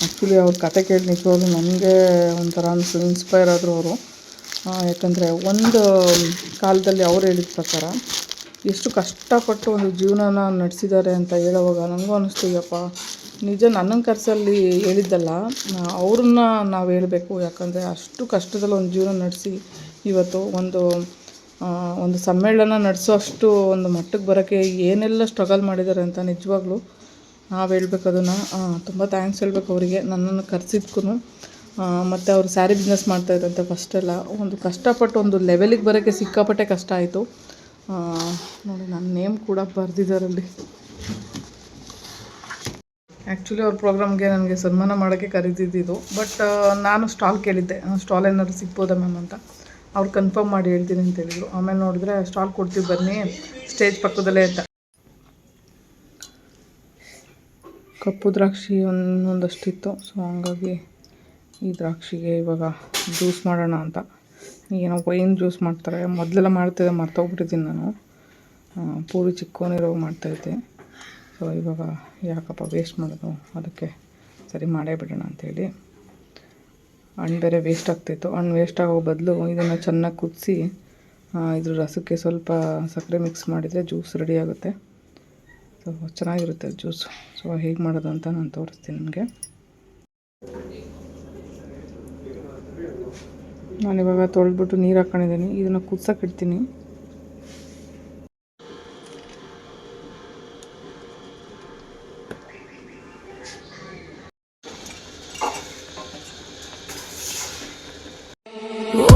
ಆ್ಯಕ್ಚುಲಿ ಅವ್ರ ಕತೆ ಕೇಳಿ ನಿಜವಾಗ್ಲೂ ನನಗೆ ಒಂಥರ ಇನ್ಸ್ಪೈರ್ ಆದರು ಅವರು. ಯಾಕಂದರೆ ಒಂದು ಕಾಲದಲ್ಲಿ ಅವ್ರು ಹೇಳಿದ ಪ್ರಕಾರ ಎಷ್ಟು ಕಷ್ಟಪಟ್ಟು ಒಂದು ಜೀವನನ ನಡೆಸಿದ್ದಾರೆ ಅಂತ ಹೇಳೋವಾಗ ನನಗೂ ಅನ್ನಿಸ್ತು ಯಪ್ಪ, ನಿಜ ನನ್ನ ಕರ್ಸಲ್ಲಿ ಹೇಳಿದ್ದಲ್ಲ ಅವ್ರನ್ನ ನಾವು ಹೇಳಬೇಕು. ಯಾಕಂದರೆ ಅಷ್ಟು ಕಷ್ಟದಲ್ಲಿ ಒಂದು ಜೀವನ ನಡೆಸಿ ಇವತ್ತು ಒಂದು ಒಂದು ಸಮ್ಮೇಳನ ನಡೆಸೋ ಅಷ್ಟು ಒಂದು ಮಟ್ಟಕ್ಕೆ ಬರೋಕ್ಕೆ ಏನೆಲ್ಲ ಸ್ಟ್ರಗಲ್ ಮಾಡಿದ್ದಾರೆ ಅಂತ ನಿಜವಾಗ್ಲೂ ನಾವು ಹೇಳ್ಬೇಕು ಅದನ್ನು ತುಂಬ ಥ್ಯಾಂಕ್ಸ್ ಹೇಳ್ಬೇಕು ಅವರಿಗೆ. ನನ್ನನ್ನು ಕರೆಸಿದ್ಕೂ ಮತ್ತು ಅವರು ಸ್ಯಾರಿ ಬಿಸ್ನೆಸ್ ಮಾಡ್ತಾಯಿದ್ದಂತೆ ಫಸ್ಟೆಲ್ಲ ಒಂದು ಕಷ್ಟಪಟ್ಟು ಒಂದು ಲೆವೆಲಿಗೆ ಬರೋಕ್ಕೆ ಸಿಕ್ಕಾಪಟ್ಟೆ ಕಷ್ಟ ಆಯಿತು. ನೋಡಿ ನನ್ನ ನೇಮ್ ಕೂಡ ಬರೆದಿದ್ದಾರಲ್ಲಿ ಆ್ಯಕ್ಚುಲಿ ಅವ್ರ ಪ್ರೋಗ್ರಾಮ್ಗೆ ನನಗೆ ಸನ್ಮಾನ ಮಾಡೋಕ್ಕೆ ಕರೀತಿದ್ದಿದ್ದು ಬಟ್ ನಾನು ಸ್ಟಾಲ್ ಕೇಳಿದ್ದೆ. ಸ್ಟಾಲ್ ಏನಾದ್ರು ಸಿಗ್ಬೋದಾ ಮ್ಯಾಮ್ ಅಂತ. ಅವ್ರು ಕನ್ಫರ್ಮ್ ಮಾಡಿ ಹೇಳ್ತೀನಿ ಅಂತ ಹೇಳಿದರು. ಆಮೇಲೆ ನೋಡಿದ್ರೆ ಸ್ಟಾಲ್ ಕೊಡ್ತೀವಿ ಬನ್ನಿ ಸ್ಟೇಜ್ ಪಕ್ಕದಲ್ಲೇ ಅಂತ. ಕಪ್ಪು ದ್ರಾಕ್ಷಿ ಒಂದೊಂದಷ್ಟಿತ್ತು ಸೊ ಹಂಗಾಗಿ ಈ ದ್ರಾಕ್ಷಿಗೆ ಇವಾಗ ಜ್ಯೂಸ್ ಮಾಡೋಣ ಅಂತ. ಏನೋ ವೈನ್ ಜ್ಯೂಸ್ ಮಾಡ್ತಾರೆ. ಮೊದಲೆಲ್ಲ ಮಾಡ್ತಿದ್ದೆ, ಮರ್ತೋಗ್ಬಿಟ್ಟಿದ್ದೀನಿ ನಾನು. ಪೂರಿ ಚಿಕ್ಕೋನಿರೋ ಮಾಡ್ತಾಯಿದ್ದೆ. ಸೊ ಇವಾಗ ಯಾಕಪ್ಪ ವೇಸ್ಟ್ ಮಾಡೋದು? ಅದಕ್ಕೆ ಸರಿ ಮಾಡೇ ಬಿಡೋಣ ಅಂಥೇಳಿ ಹಣ್ಣು ಬೇರೆ ವೇಸ್ಟ್ ಆಗ್ತಿತ್ತು. ಹಣ್ಣು ವೇಸ್ಟ್ ಆಗೋ ಬದಲು ಇದನ್ನು ಚೆನ್ನಾಗಿ ಕುದಿಸಿ ಇದ್ರ ರಸಕ್ಕೆ ಸ್ವಲ್ಪ ಸಕ್ಕರೆ ಮಿಕ್ಸ್ ಮಾಡಿದರೆ ಜ್ಯೂಸ್ ರೆಡಿ ಆಗುತ್ತೆ. ಸೊ ಚೆನ್ನಾಗಿರುತ್ತೆ ಜ್ಯೂಸು ಸೊ ಹೇಗೆ ಮಾಡೋದು ಅಂತ ನಾನು ತೋರಿಸ್ತೀನಿ ನಿಮಗೆ. ನಾನಿವಾಗ ತೊಳೆದ್ಬಿಟ್ಟು ನೀರು ಹಾಕ್ಕೊಂಡಿದ್ದೀನಿ ಇದನ್ನು ಕುದ್ಸಕ್ಕೆ ಇಡ್ತೀನಿ.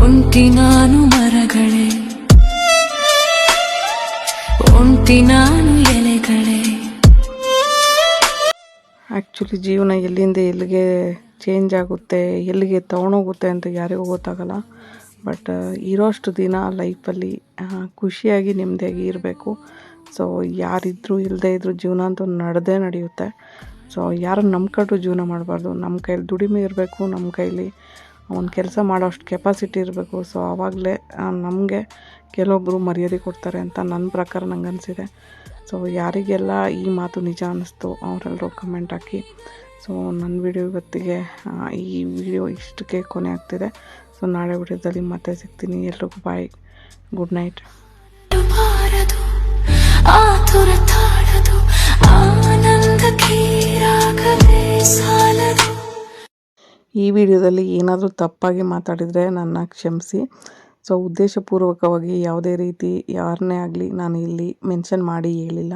ಒಂಟಿ ನಾನು ಮರಗಳೇ. ಒಂಟಿ ನಾನು ಎಲೆಗಳೇ. ಆ್ಯಕ್ಚುಲಿ ಜೀವನ ಎಲ್ಲಿಂದ ಎಲ್ಲಿಗೆ ಚೇಂಜ್ ಆಗುತ್ತೆ, ಎಲ್ಲಿಗೆ ತೊಗೊಂಡೋಗುತ್ತೆ ಅಂತ ಯಾರಿಗೂ ಗೊತ್ತಾಗಲ್ಲ. ಬಟ್ ಇರೋಷ್ಟು ದಿನ ಲೈಫಲ್ಲಿ ಖುಷಿಯಾಗಿ ನೆಮ್ಮದಿಯಾಗಿ ಇರಬೇಕು. ಸೊ ಯಾರಿದ್ದರೂ ಇಲ್ಲದೇ ಇದ್ದರೂ ಜೀವನ ಅಂತೂ ನಡೆದೇ ನಡೆಯುತ್ತೆ. ಸೊ ಯಾರು ನಂಬ್ಕೊಂಡು ಜೀವನ ಮಾಡಬಾರ್ದು. ನಮ್ಮ ಕೈಲಿ ದುಡಿಮೆ ಇರಬೇಕು ನಮ್ಮ ಕೈಲಿ ಒಂದು ಕೆಲಸ ಮಾಡೋ ಅಷ್ಟು ಕೆಪಾಸಿಟಿ ಇರಬೇಕು. ಸೊ ಆವಾಗಲೇ ನಮಗೆ ಕೆಲವೊಬ್ಬರು ಮರ್ಯಾದೆ ಕೊಡ್ತಾರೆ ಅಂತ ನನ್ನ ಪ್ರಕಾರ ನಂಗೆ ಅನಿಸಿದೆ ಸೊ ಯಾರಿಗೆಲ್ಲ ಈ ಮಾತು ನಿಜ ಅನ್ನಿಸ್ತು ಅವರೆಲ್ಲರೂ ಕಮೆಂಟ್ ಹಾಕಿ. ಸೊ ನನ್ನ ವಿಡಿಯೋ ಇವತ್ತಿಗೆ ಈ ವಿಡಿಯೋ ಇಷ್ಟಕ್ಕೆ ಕೊನೆ ಆಗ್ತಿದೆ. ಸೊ ನಾಳೆ ವಿಡಿಯೋದಲ್ಲಿ ಮತ್ತೆ ಸಿಗ್ತೀನಿ. ಎಲ್ರಿಗೂ ಬಾಯ್ ಗುಡ್ ನೈಟ್ ಈ ವಿಡಿಯೋದಲ್ಲಿ ಏನಾದರೂ ತಪ್ಪಾಗಿ ಮಾತಾಡಿದರೆ ನನ್ನ ಕ್ಷಮಿಸಿ. ಸೊ ಉದ್ದೇಶಪೂರ್ವಕವಾಗಿ ಯಾವುದೇ ರೀತಿ ಯಾರನ್ನೇ ಆಗಲಿ ನಾನು ಇಲ್ಲಿ ಮೆನ್ಷನ್ ಮಾಡಿ ಹೇಳಿಲ್ಲ.